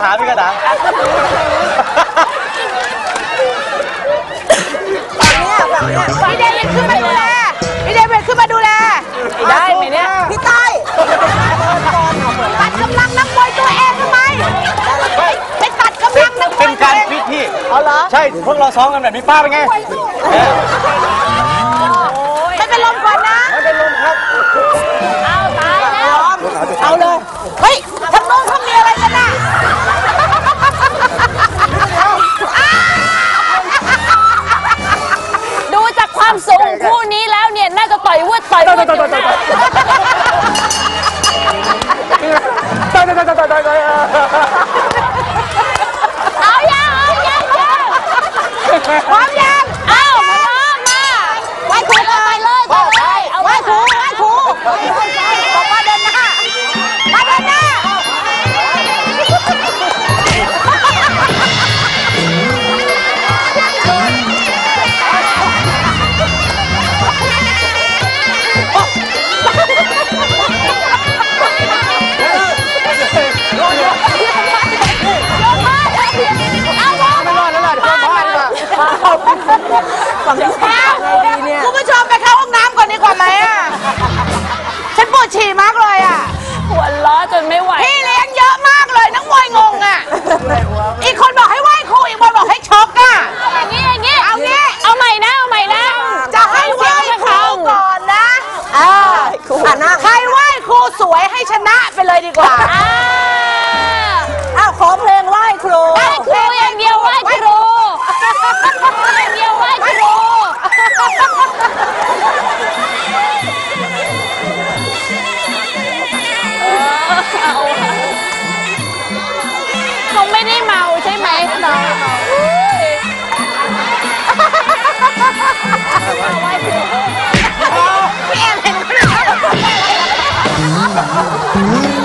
ถามีคาถาฝั่งเนี้ยฝั่งเนี้ยพี่เดวิดขึ้นมาดูแลพี่เดวิดขึ้นมาดูแล ได้ไหมเนี่ย พี่ใต้อยตัดกำลังนักมวยตัวเองทำไมไปตัดกำลังนักมเป็วยนตักาวรเองฟิตพี่ เอาเหรอ ใช่พวกเราซ้อมกันแบบนี้ป้าเป็นไงเออไเอา ฝั่งนี้ไงดีเนี่ย คุณผู้ชมไปเข้าห้องน้ำก่อนดีกว่าไหมอะ ฉันปวดฉี่มากเลยอะ หัวล้อจนไม่ไหว พี่เลี้ยงเยอะมากเลยนักมวยงงอะ อีกคนบอกให้ไหว้ครูอีกคนบอกให้ชกอะ อย่างนี้อย่างนี้เอางี้เอาใหม่นะเอาใหม่นะจะให้ไหว้ครูก่อนนะอ่าอ่านั่งใครไหว้ครูสวยให้ชนะไปเลยดีกว่าอ่าอ้าวขอเพลงไหว้ครูไหว้ครูอย่างเดียวไหว้ครู เ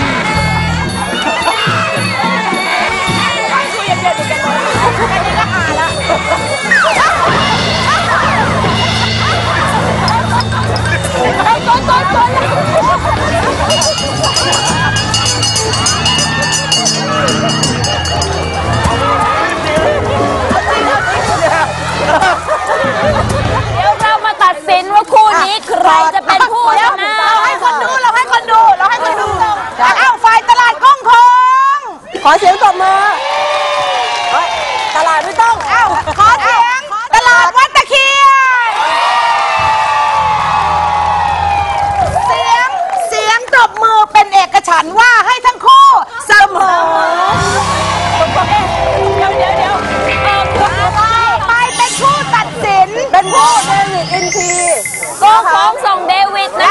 เฮ้ยตลาดไม่ต้อง เอ้าขอเสียงตลาดวัดตะเคียน เสียง เสียงตบมือเป็นเอกฉันท์ว่าให้ทั้งคู่เสมอเดี๋ยวเดี๋ยวไปเป็นผู้ตัดสิน เป็นผู้เดวิดอินทีก็ฟ้องส่งเดวิดนะ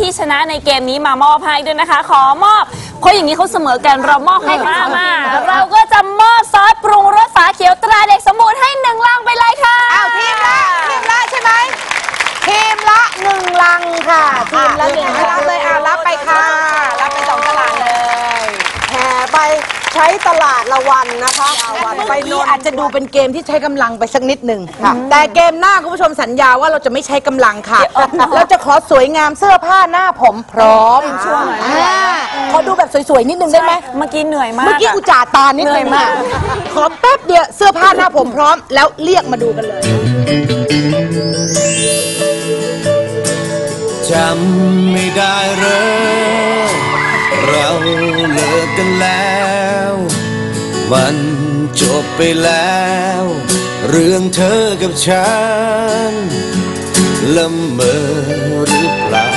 ที่ชนะในเกมนี้มามอบให้ด้วยนะคะ ขอมอบเพราะอย่างนี้เขาเสมอกันเรามอบให้มามาเราก็จะมอบซอสปรุงรสฝาเขียวตราเด็กสมบูรณ์ให้หนึ่งลังไปเลยค่ะ อ้าวทีมละทีมละใช่ไหมทีมละหนึ่งลังค่ะทีมละหนึ่งลังเลยอ่ารับไปค่ะ รับไปสองตลาดเลย แห่ไปใช้ตลาดละวันนะคะวัน ไปไปนนี้นอาจจะดูเป็นเกมที่ใช้กำลังไปสักนิดหนึ่งแต่เกมหน้าคุณผู้ชมสัญญาว่าเราจะไม่ใช้กำลังค่ะ เราจะขอสวยงามเสื้อผ้าหน้าผมพร้อมช่วงขอดูแบบสวยๆนิดนึงได้ไหมเมื่อกี้เหนื่อยมากเมื่อกี้อะอุจจาตานิดเหนื่นึอยงมากขอแป๊บเดียวเสื้อผ้าหน้าผมพร้อม แล้วเรียกมาดูกันเลยจำไม่ได้เหรอเราเลิกกันแล้วมัน จบไปแล้ว เรื่องเธอกับฉันละเมอหรือเปล่า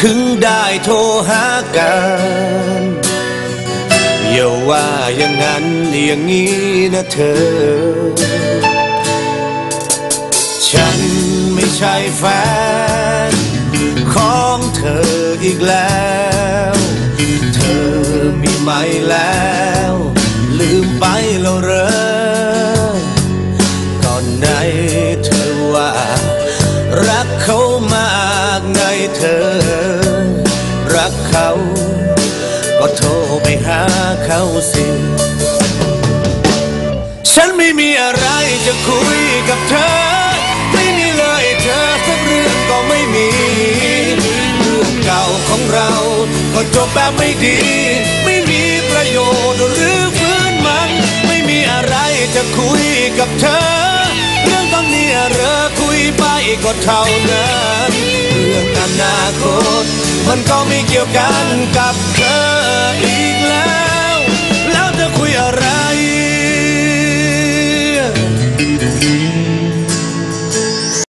ถึงได้โทรหากันอย่าว่าอย่างนั้นอย่างนี้นะเธอ ฉันไม่ใช่แฟน ของเธออีกแล้ว เธอมีไหมแล้ว แล้วเรอก่อนไหนเธอว่า รักเขามากไงเธอ รักเขา ก็โทรไปหาเขาสิ ฉันไม่มีอะไรจะคุยกับเธอ ไม่มีเลยเธอสักเรื่องก็ไม่มีเรื่องเก่าของเรา ก็จบแบบไม่ดี ไม่มีประโยชน์หรือ จะคุยกับเธอ เรื่องตอนนี้เรอคุยไปก็เท่านั้นเรื่องอนาคต มันก็ไม่เกี่ยวกันกับเธออีก